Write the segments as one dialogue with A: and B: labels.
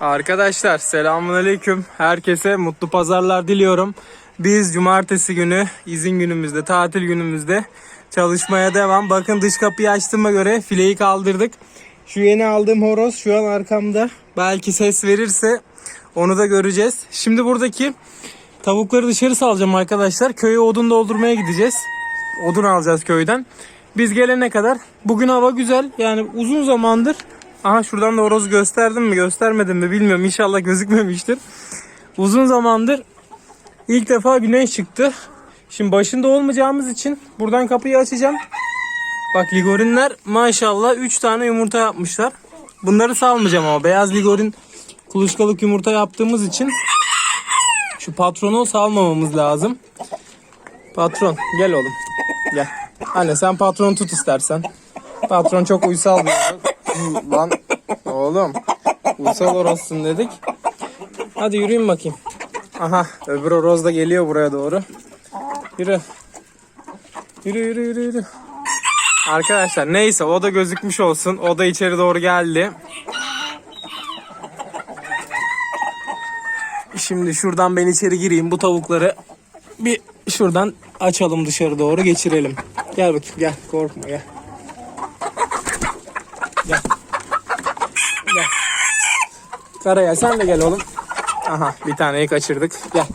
A: Arkadaşlar selamünaleyküm. Herkese mutlu pazarlar diliyorum. Biz cumartesi günü izin günümüzde, tatil günümüzde çalışmaya devam. Bakın dış kapıyı açtığıma göre fileyi kaldırdık. Şu yeni aldığım horoz şu an arkamda. Belki ses verirse onu da göreceğiz. Şimdi buradaki tavukları dışarı salacağım arkadaşlar. Köye odun doldurmaya gideceğiz. Odun alacağız köyden. Biz gelene kadar bugün hava güzel. Yani uzun zamandır Aha şuradan da horoz gösterdim mi göstermedim mi bilmiyorum. İnşallah gözükmemiştir. Uzun zamandır ilk defa güneş çıktı. Şimdi başında olmayacağımız için buradan kapıyı açacağım. Bak ligorinler maşallah 3 tane yumurta yapmışlar. Bunları salmayacağım ama beyaz ligorin kuluçkalık yumurta yaptığımız için şu patronu salmamamız lazım. Patron gel oğlum. Gel. Anne sen patronu tut istersen. Patron çok uysal bir Lan oğlum uysal orossun dedik. Hadi yürüyün bakayım. Aha öbür horoz da geliyor buraya doğru. Yürü. Yürü yürü yürü yürü. Arkadaşlar neyse o da gözükmüş olsun. O da içeri doğru geldi. Şimdi şuradan ben içeri gireyim. Bu tavukları bir şuradan açalım dışarı doğru geçirelim. Gel bakayım gel korkma gel. Gel. Gel. Karaya sen de gel oğlum. Aha bir taneyi kaçırdık. Gel.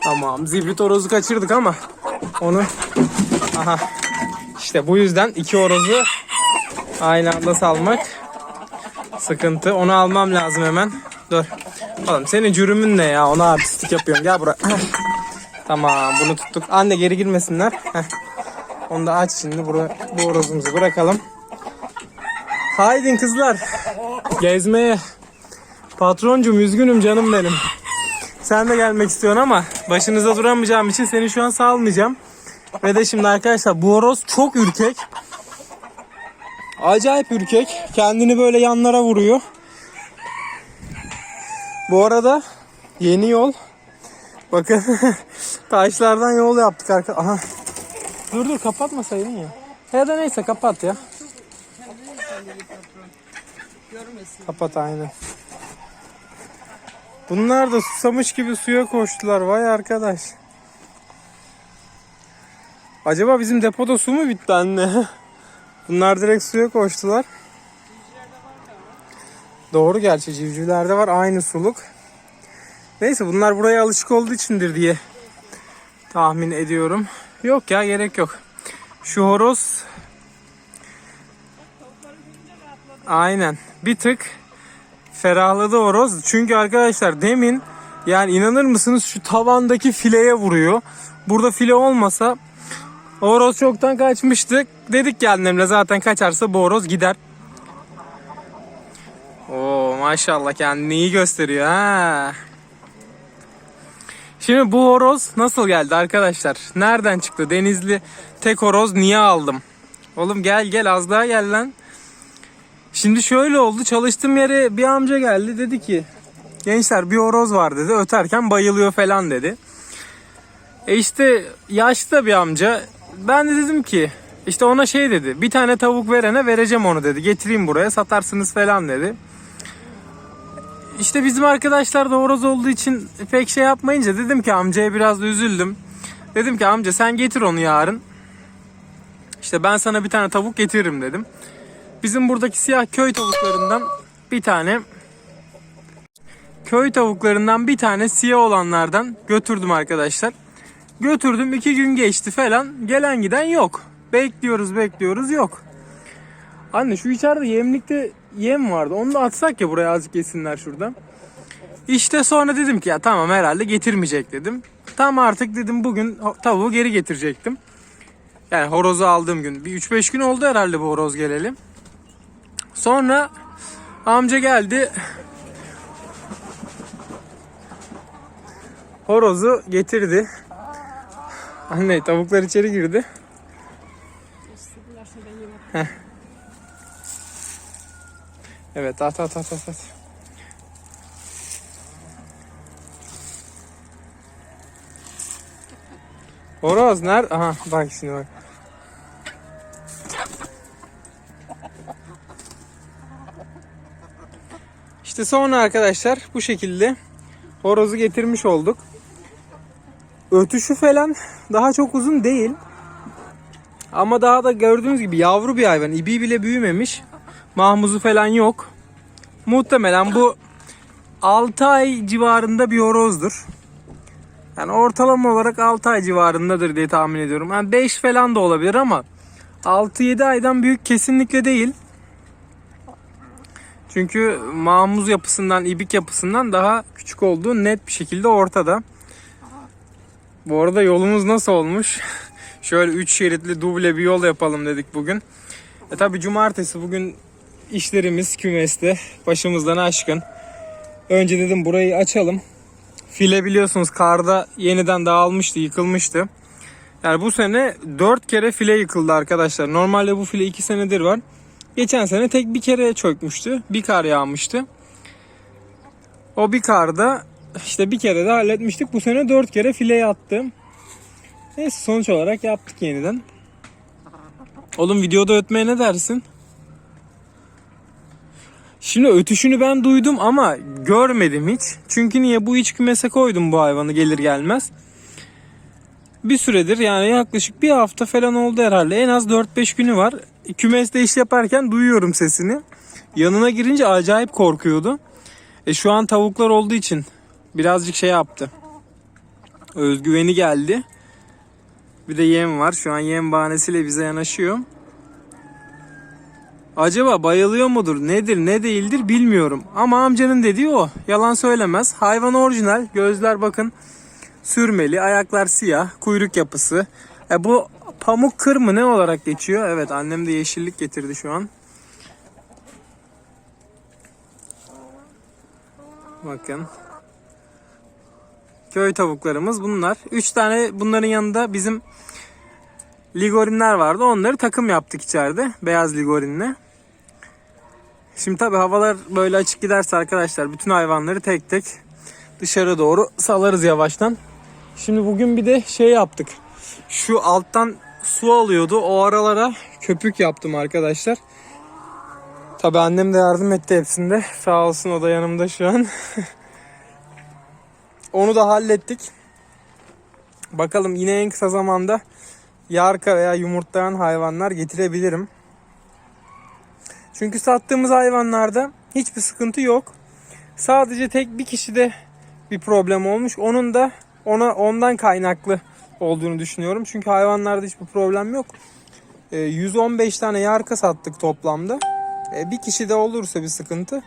A: Tamam zibrit horozu kaçırdık ama onu aha işte bu yüzden iki horozu aynı anda salmak sıkıntı. Onu almam lazım hemen. Dur. Oğlum senin cürümün ne ya? Ona artistik yapıyorum. Gel buraya. Tamam bunu tuttuk. Anne geri girmesinler. Heh. Onu da aç şimdi. Buraya, bu horozumuzu bırakalım. Haydin kızlar. Gezmeye. Patroncum üzgünüm canım benim. Sen de gelmek istiyorsun ama başınıza duramayacağım için seni şu an salmayacağım. Ve de şimdi arkadaşlar bu horoz çok ürkek. Acayip ürkek. Kendini böyle yanlara vuruyor. Bu arada yeni yol. Bakın taşlardan yol yaptık arka. Aha. Dur dur kapatmasaydın ya. Ya da neyse kapat ya. Kapat aynen. Bunlar da susamış gibi suya koştular. Vay arkadaş. Acaba bizim depoda su mu bitti anne? Bunlar direkt suya koştular. Doğru gerçi civcivlerde var aynı suluk. Neyse bunlar buraya alışık olduğu içindir diye tahmin ediyorum. Yok ya gerek yok. Şu horoz Aynen. Bir tık ferahladı horoz. Çünkü arkadaşlar demin yani inanır mısınız şu tavandaki fileye vuruyor. Burada file olmasa horoz çoktan kaçmıştı. Dedik ki zaten kaçarsa bu horoz gider. Oo maşallah kendini iyi gösteriyor ha. Şimdi bu horoz nasıl geldi arkadaşlar? Nereden çıktı? Denizli tek horoz niye aldım? Oğlum gel gel az daha gel lan. Şimdi şöyle oldu. Çalıştığım yere bir amca geldi. Dedi ki gençler bir horoz var dedi. Öterken bayılıyor falan dedi. E işte yaşlı bir amca. Ben de dedim ki işte ona şey dedi. Bir tane tavuk verene vereceğim onu dedi. Getireyim buraya satarsınız falan dedi. İşte bizim arkadaşlar da horoz olduğu için pek şey yapmayınca dedim ki amcaya biraz da üzüldüm. Dedim ki amca sen getir onu yarın. İşte ben sana bir tane tavuk getiririm dedim. Bizim buradaki siyah köy tavuklarından bir tane köy tavuklarından bir tane siyah olanlardan götürdüm arkadaşlar. Götürdüm iki gün geçti falan gelen giden yok. Bekliyoruz bekliyoruz yok. Anne şu içeride yemlikte yem vardı. Onu da atsak ya buraya azıcık yesinler şurada. İşte sonra dedim ki ya tamam herhalde getirmeyecek dedim. Tam artık dedim bugün tavuğu geri getirecektim. Yani horozu aldığım gün. Bir 3-5 gün oldu herhalde bu horoz gelelim. Sonra amca geldi. Horozu getirdi. Anne tavuklar içeri girdi. Heh. Evet at at at at. at. Horoz nerede? Aha bak şimdi bak. İşte sonra arkadaşlar bu şekilde horozu getirmiş olduk. Ötüşü falan daha çok uzun değil. Ama daha da gördüğünüz gibi yavru bir hayvan. İbi bile büyümemiş. Mahmuzu falan yok. Muhtemelen bu 6 ay civarında bir horozdur. Yani ortalama olarak 6 ay civarındadır diye tahmin ediyorum. Yani 5 falan da olabilir ama 6-7 aydan büyük kesinlikle değil. Çünkü mamuz yapısından, ibik yapısından daha küçük olduğu net bir şekilde ortada. Bu arada yolumuz nasıl olmuş? Şöyle 3 şeritli duble bir yol yapalım dedik bugün. E tabi cumartesi bugün işlerimiz kümeste başımızdan aşkın. Önce dedim burayı açalım. File biliyorsunuz karda yeniden dağılmıştı, yıkılmıştı. Yani bu sene 4 kere file yıkıldı arkadaşlar. Normalde bu file 2 senedir var. Geçen sene tek bir kere çökmüştü. Bir kar yağmıştı. O bir karda işte bir kere de halletmiştik. Bu sene 4 kere file yattım. Neyse sonuç olarak yaptık yeniden. Oğlum videoda ötmeye ne dersin? Şimdi ötüşünü ben duydum ama görmedim hiç. Çünkü niye bu iç kümese koydum bu hayvanı gelir gelmez. Bir süredir yani yaklaşık bir hafta falan oldu herhalde. En az 4-5 günü var. Kümeste iş yaparken duyuyorum sesini. Yanına girince acayip korkuyordu. E şu an tavuklar olduğu için birazcık şey yaptı. Özgüveni geldi. Bir de yem var. Şu an yem bahanesiyle bize yanaşıyor. Acaba bayılıyor mudur, nedir, ne değildir bilmiyorum. Ama amcanın dediği o. Yalan söylemez. Hayvan orijinal. Gözler bakın sürmeli, ayaklar siyah, kuyruk yapısı. E bu pamuk kır mı ne olarak geçiyor? Evet annem de yeşillik getirdi şu an. Bakın. Köy tavuklarımız bunlar. 3 tane bunların yanında bizim ligorinler vardı. Onları takım yaptık içeride. Beyaz ligorinle. Şimdi tabi havalar böyle açık giderse arkadaşlar bütün hayvanları tek tek dışarı doğru salarız yavaştan. Şimdi bugün bir de şey yaptık. Şu alttan su alıyordu. O aralara köpük yaptım arkadaşlar. Tabi annem de yardım etti hepsinde. Sağ olsun o da yanımda şu an. Onu da hallettik. Bakalım yine en kısa zamanda yarka veya yumurtlayan hayvanlar getirebilirim. Çünkü sattığımız hayvanlarda hiçbir sıkıntı yok. Sadece tek bir kişide bir problem olmuş. Onun da ona ondan kaynaklı olduğunu düşünüyorum. Çünkü hayvanlarda hiçbir problem yok. E, 115 tane yarka sattık toplamda. E, bir kişi de olursa bir sıkıntı.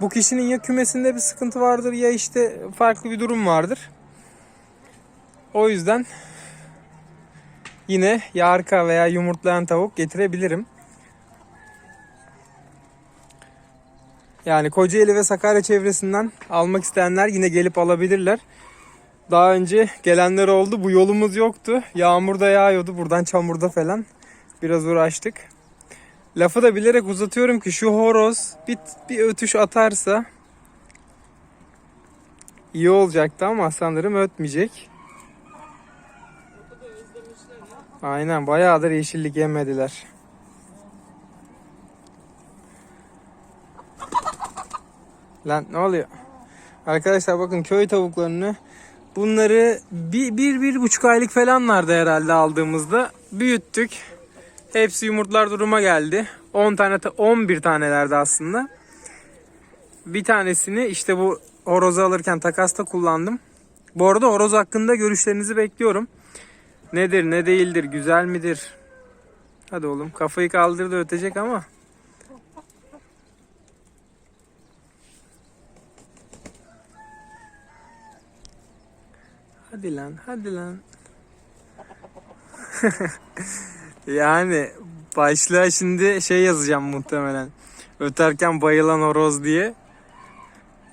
A: Bu kişinin ya kümesinde bir sıkıntı vardır ya işte farklı bir durum vardır. O yüzden yine yarka veya yumurtlayan tavuk getirebilirim. Yani Kocaeli ve Sakarya çevresinden almak isteyenler yine gelip alabilirler. Daha önce gelenler oldu. Bu yolumuz yoktu. Yağmur da yağıyordu. Buradan çamurda falan. Biraz uğraştık. Lafı da bilerek uzatıyorum ki şu horoz bir, bir ötüş atarsa iyi olacaktı ama sanırım ötmeyecek. Aynen bayağıdır yeşillik yemediler. Lan ne oluyor? Arkadaşlar bakın köy tavuklarını bunları bir, bir, bir buçuk aylık falanlardı herhalde aldığımızda. Büyüttük. Hepsi yumurtlar duruma geldi. 10 tane 11 tanelerdi aslında. Bir tanesini işte bu horozu alırken takasta kullandım. Bu arada horoz hakkında görüşlerinizi bekliyorum. Nedir ne değildir güzel midir? Hadi oğlum kafayı kaldırdı ötecek ama. Hadi lan hadi lan. yani başlığa şimdi şey yazacağım muhtemelen. Öterken bayılan horoz diye.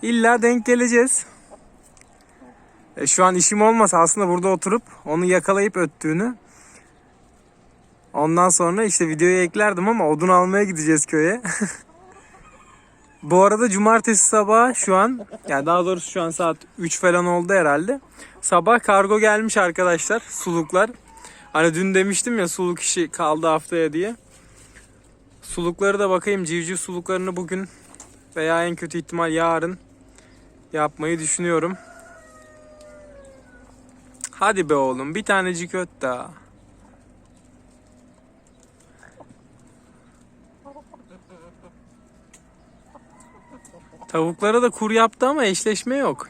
A: İlla denk geleceğiz. E, şu an işim olmasa aslında burada oturup onu yakalayıp öttüğünü ondan sonra işte videoya eklerdim ama odun almaya gideceğiz köye. Bu arada cumartesi sabahı şu an yani daha doğrusu şu an saat 3 falan oldu herhalde. Sabah kargo gelmiş arkadaşlar suluklar. Hani dün demiştim ya suluk işi kaldı haftaya diye. Sulukları da bakayım civciv suluklarını bugün veya en kötü ihtimal yarın yapmayı düşünüyorum. Hadi be oğlum bir tanecik öt daha. Tavuklara da kur yaptı ama eşleşme yok.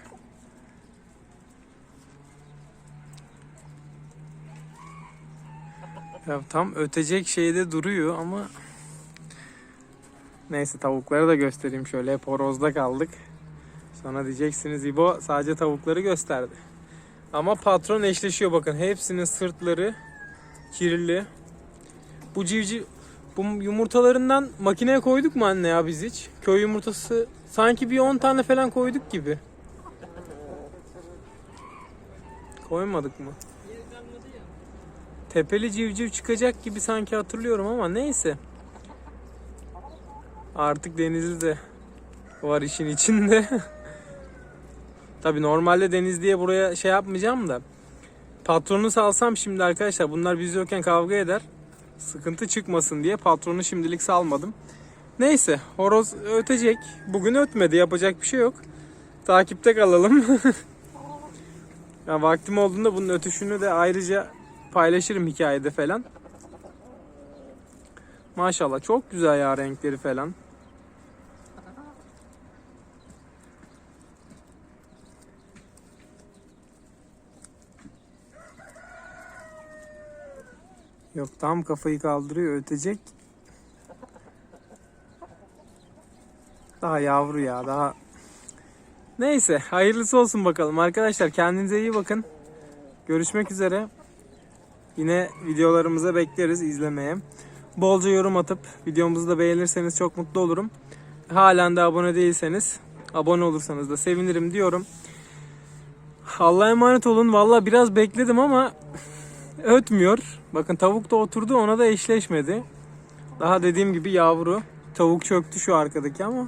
A: Ya tam ötecek şeyde duruyor ama Neyse tavukları da göstereyim şöyle hep horozda kaldık. Sonra diyeceksiniz İbo sadece tavukları gösterdi. Ama patron eşleşiyor bakın hepsinin sırtları kirli. Bu civciv bu yumurtalarından makineye koyduk mu anne ya biz hiç? Köy yumurtası sanki bir 10 tane falan koyduk gibi. Koymadık mı? Tepeli civciv çıkacak gibi sanki hatırlıyorum ama neyse. Artık Denizli de var işin içinde. Tabi normalde Denizli'ye buraya şey yapmayacağım da. Patronu salsam şimdi arkadaşlar bunlar biz yokken kavga eder. Sıkıntı çıkmasın diye patronu şimdilik salmadım. Neyse horoz ötecek. Bugün ötmedi yapacak bir şey yok. Takipte kalalım. ya vaktim olduğunda bunun ötüşünü de ayrıca paylaşırım hikayede falan. Maşallah çok güzel ya renkleri falan. Yok tam kafayı kaldırıyor ötecek. Daha yavru ya daha. Neyse hayırlısı olsun bakalım arkadaşlar kendinize iyi bakın. Görüşmek üzere. Yine videolarımıza bekleriz izlemeye. Bolca yorum atıp videomuzu da beğenirseniz çok mutlu olurum. Halen de abone değilseniz abone olursanız da sevinirim diyorum. Allah'a emanet olun. Valla biraz bekledim ama ötmüyor. Bakın tavuk da oturdu ona da eşleşmedi. Daha dediğim gibi yavru. Tavuk çöktü şu arkadaki ama.